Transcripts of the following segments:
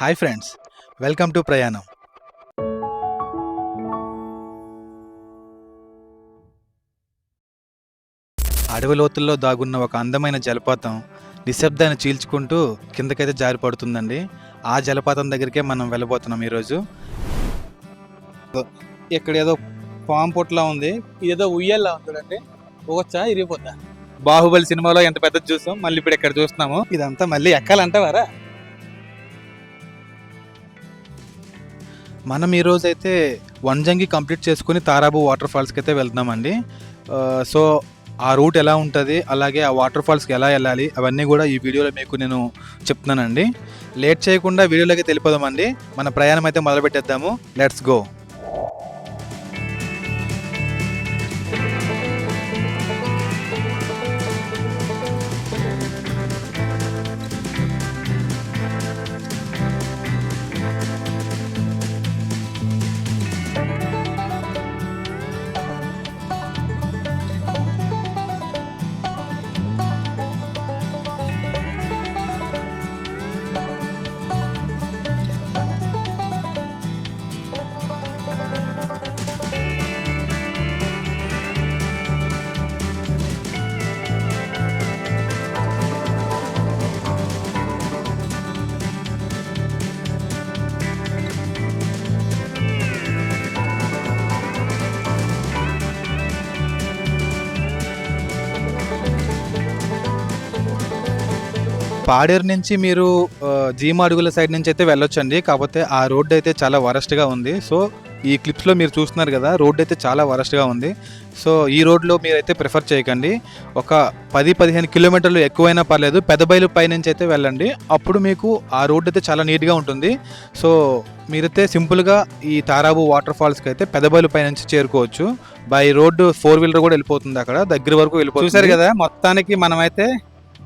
Hi friends welcome to ప్రయాణం. అడవి లోతుల్లో దాగున్న ఒక అందమైన జలపాతం నిశ్శబ్దాన్ని చీల్చుకుంటూ కిందకైతే జారి పడుతుందండి ఆ జలపాతం దగ్గరికే మనం వెళ్ళబోతున్నాం ఈరోజు. ఇక్కడ ఏదో పాము పొట్లా ఉంది. ఏదో ఉయ్యాల చూడండి పోవచ్చా? ఇరిగిపోతా బాహుబలి సినిమాలో ఎంత పెద్దది చూసాం. మళ్ళీ ఇప్పుడు ఇక్కడ చూస్తున్నాము. ఇదంతా మళ్ళీ ఎక్కాలంటావారా? మనం ఈరోజు అయితే వన్జంగి కంప్లీట్ చేసుకుని తారాబు వాటర్ ఫాల్స్కి అయితే వెళ్తున్నామండి. సో ఆ రూట్ ఎలా ఉంటుంది అలాగే ఆ వాటర్ ఫాల్స్కి ఎలా వెళ్ళాలి అవన్నీ కూడా ఈ వీడియోలో మీకు నేను చెప్తున్నానండి. లేట్ చేయకుండా వీడియోలోకి తెలిపోదామండి మన ప్రయాణం అయితే మొదలుపెట్టేద్దాము. Let's go. పాడేరు నుంచి మీరు జీమాడుగుల అడుగుల సైడ్ నుంచి అయితే వెళ్ళొచ్చండి. కాకపోతే ఆ రోడ్ అయితే చాలా వరస్ట్గా ఉంది. సో ఈ క్లిప్స్లో మీరు చూస్తున్నారు కదా రోడ్ అయితే చాలా వరస్ట్గా ఉంది. సో ఈ రోడ్లో మీరైతే ప్రిఫర్ చేయకండి. ఒక పది పదిహేను కిలోమీటర్లు ఎక్కువైనా పర్లేదు పెద్ద పై పైనుంచి అయితే వెళ్ళండి. అప్పుడు మీకు ఆ రోడ్ అయితే చాలా నీట్గా ఉంటుంది. సో మీరైతే సింపుల్గా ఈ తారాబు వాటర్ ఫాల్స్కి అయితే పెద్ద పై పైనుంచి చేరుకోవచ్చు. బై రోడ్డు ఫోర్ వీలర్ కూడా వెళ్ళిపోతుంది అక్కడ దగ్గర వరకు వెళ్ళిపోతుంది. చూసారు కదా మొత్తానికి మనమైతే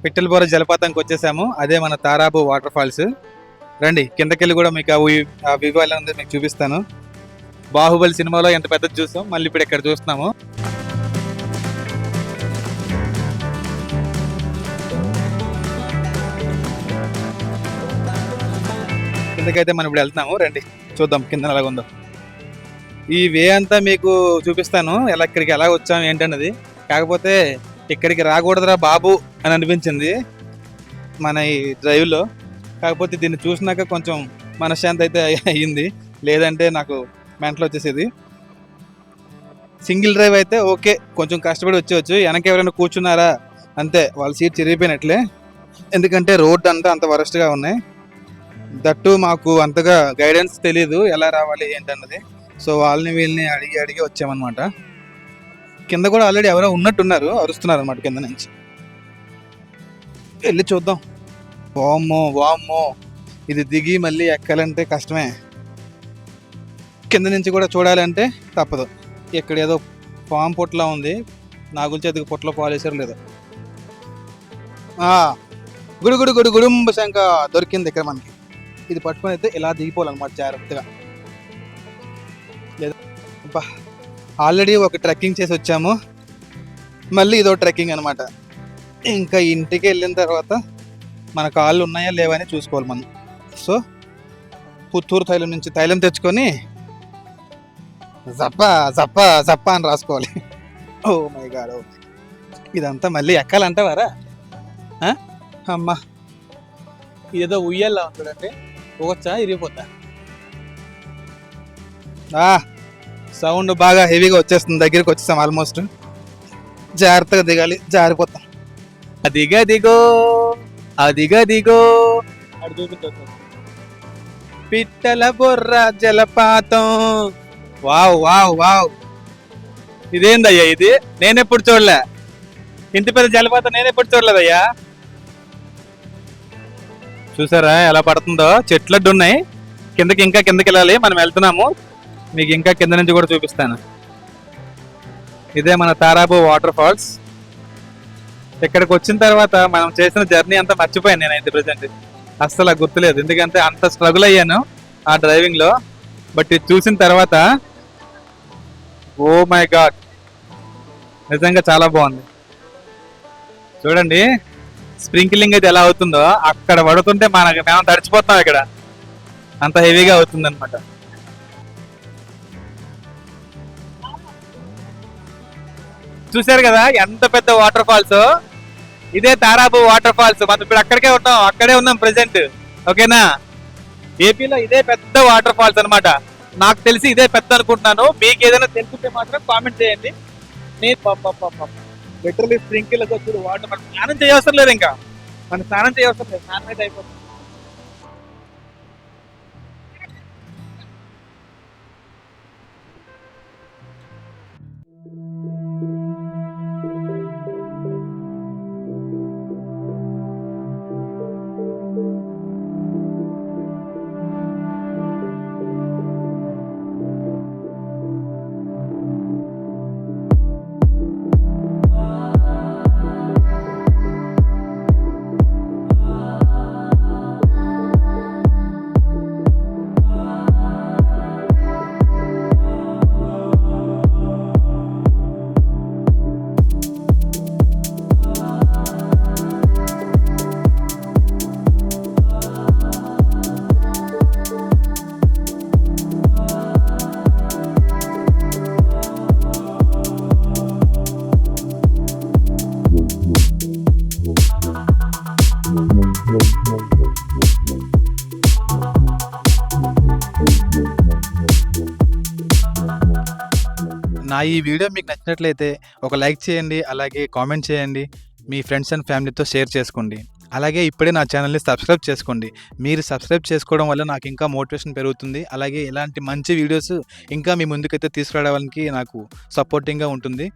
పిట్టలబోర జలపాతంకి వచ్చేసాము. అదే మన తారాబు వాటర్ ఫాల్స్. రండి కిందకెళ్ళి కూడా మీకు ఆ వ్యూ- ఆ వ్యూ ఎలా ఉందో మీకు చూపిస్తాను. బాహుబలి సినిమాలో ఎంత పెద్దది చూసాం మళ్ళీ ఇప్పుడు ఇక్కడ చూస్తున్నాము. కిందకైతే మనం ఇప్పుడు వెళ్తున్నాము. రండి చూద్దాం కింద ఎలాగుందో ఈ వే అంతా మీకు చూపిస్తాను. ఎలా ఇక్కడికి ఎలా వచ్చాము ఏంటన్నది. కాకపోతే ఇక్కడికి రాకూడదురా బాబు అని అనిపించింది మన ఈ డ్రైవ్లో కాకపోతే దీన్ని చూసినాక కొంచెం మనశ్శాంతి అయితే అయ్యింది. లేదంటే నాకు మెంటలు వచ్చేసేది. సింగిల్ డ్రైవ్ అయితే ఓకే కొంచెం కష్టపడి వచ్చేవచ్చు వెనక ఎవరైనా కూర్చున్నారా? అంతే వాళ్ళ సీట్ చిరిగిపోయినట్లే. ఎందుకంటే రోడ్ అంతా అంత వరస్ట్గా ఉన్నాయి. దట్టు మాకు అంతగా గైడెన్స్ తెలియదు ఎలా రావాలి ఏంటన్నది. సో వాళ్ళని వీళ్ళని అడిగి అడిగి వచ్చామన్నమాట. కింద కూడా ఆల్రెడీ ఎవరో ఉన్నట్టున్నారు అరుస్తున్నారు అనమాట కింద నుంచి. వెళ్ళి చూద్దాం. వామ్మో వామ్మో. ఇది దిగి మళ్ళీ ఎక్కాలంటే కష్టమే. కింద నుంచి కూడా చూడాలంటే తప్పదు. ఇక్కడ ఏదో పాము పొట్లా ఉంది. నాగుల చేతికి అది పొట్ల పాలేసారు లేదు. గుడి గుడి గుడి గుడుంబ శంక దొరికింది ఇక్కడ మనకి. ఇది పట్టుకొని అయితే ఇలా దిగిపోవాలన్నమాట జాగ్రత్తగా. లేదా అబ్బా. ఆల్రెడీ ఒక ట్రెక్కింగ్ చేసి వచ్చాము. మళ్ళీ ఇదో ట్రెక్కింగ్ అనమాట ఇంకా ఇంటికి వెళ్ళిన తర్వాత మన కాళ్ళు ఉన్నాయా లేవా అని చూసుకోవాలి మనం. సో పుత్తూరు తైలం నుంచి తైలం తెచ్చుకొని జప్ప జప్ప జప్ప అని రాసుకోవాలి. ఓ మై గాడ్ ఓ ఇదంతా మళ్ళీ ఎక్కాలంటావారా? అమ్మా. ఏదో ఉయ్యాల ఉంటుందంటే పోవచ్చా? ఇరిగిపోతా. ఆ! సౌండ్ బాగా హెవీగా వచ్చేస్తుంది దగ్గరికి వచ్చేసాం ఆల్మోస్ట్ జాగ్రత్తగా దిగాలి జారిపోతాం. అదిగా దిగో అదిగా దిగో పిట్టల బొర్ర జలపాతం. Wow wow wow. ఇదేందయ్యా ఇది? నేనెప్పుడు చూడలే. ఇంటి పెద్ద జలపాతం నేనెప్పుడు చూడలేదయ్యా. చూసారా ఎలా పడుతుందో? చెట్లడ్డు ఉన్నాయి. కిందకి ఇంకా కిందకి వెళ్ళాలి మనం వెళ్తున్నాము. మీకు ఇంకా కింద నుంచి కూడా చూపిస్తాను. ఇదే మన తారాబు వాటర్ ఫాల్స్. ఇక్కడికి వచ్చిన తర్వాత మనం చేసిన జర్నీ అంతా మర్చిపోయాను నేనైతే ప్రజెంట్. అస్సలు గుర్తులేదు. ఎందుకంటే అంత స్ట్రగుల్ అయ్యాను ఆ డ్రైవింగ్లో బట్ ఇది చూసిన తర్వాత ఓ మై గాడ్! నిజంగా చాలా బాగుంది. చూడండి స్ప్రింక్లింగ్ అయితే ఎలా అవుతుందో. అక్కడ పడుతుంటే మనకి మేము తడిచిపోతాం ఇక్కడ. అంత హెవీగా అవుతుంది అనమాట చూశారు కదా ఎంత పెద్ద వాటర్ ఫాల్స్ ఇదే తారాబు వాటర్ ఫాల్స్ మనం ఇప్పుడు అక్కడికే ఉన్నాం అక్కడే ఉన్నాం ప్రెసెంట్ ఓకేనా? ఏపీలో ఇదే పెద్ద వాటర్ ఫాల్స్ అనమాట నాకు తెలిసి ఇదే పెద్ద అనుకుంటున్నాను. మీకు ఏదైనా తెలుసుంటే మాత్రం కామెంట్ చేయండి. నేను లిటరలీ స్ప్రింకిల్ వచ్చి వాటర్ మనం స్నానం చేయవసరం లేదు ఇంకా. మనం స్నానం చేయవసరం లేదు. స్నానం అయితే అయిపోతుంది. నా ఈ వీడియో మీకు నచ్చినట్లయితే ఒక లైక్ చేయండి అలాగే కామెంట్ చేయండి మీ ఫ్రెండ్స్ అండ్ ఫ్యామిలీతో షేర్ చేసుకోండి. అలాగే ఇప్పుడే నా ఛానల్ని సబ్స్క్రైబ్ చేసుకోండి. మీరు సబ్స్క్రైబ్ చేసుకోవడం వల్ల నాకు ఇంకా మోటివేషన్ పెరుగుతుంది. అలాగే ఇలాంటి మంచి వీడియోస్ ఇంకా మీ ముందుకైతే తీసుకురావడానికి నాకు సపోర్టింగ్గా ఉంటుంది.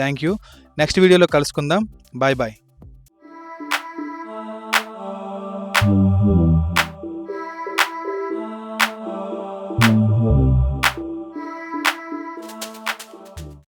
థ్యాంక్ యూ నెక్స్ట్ వీడియోలో కలుసుకుందాం. Bye bye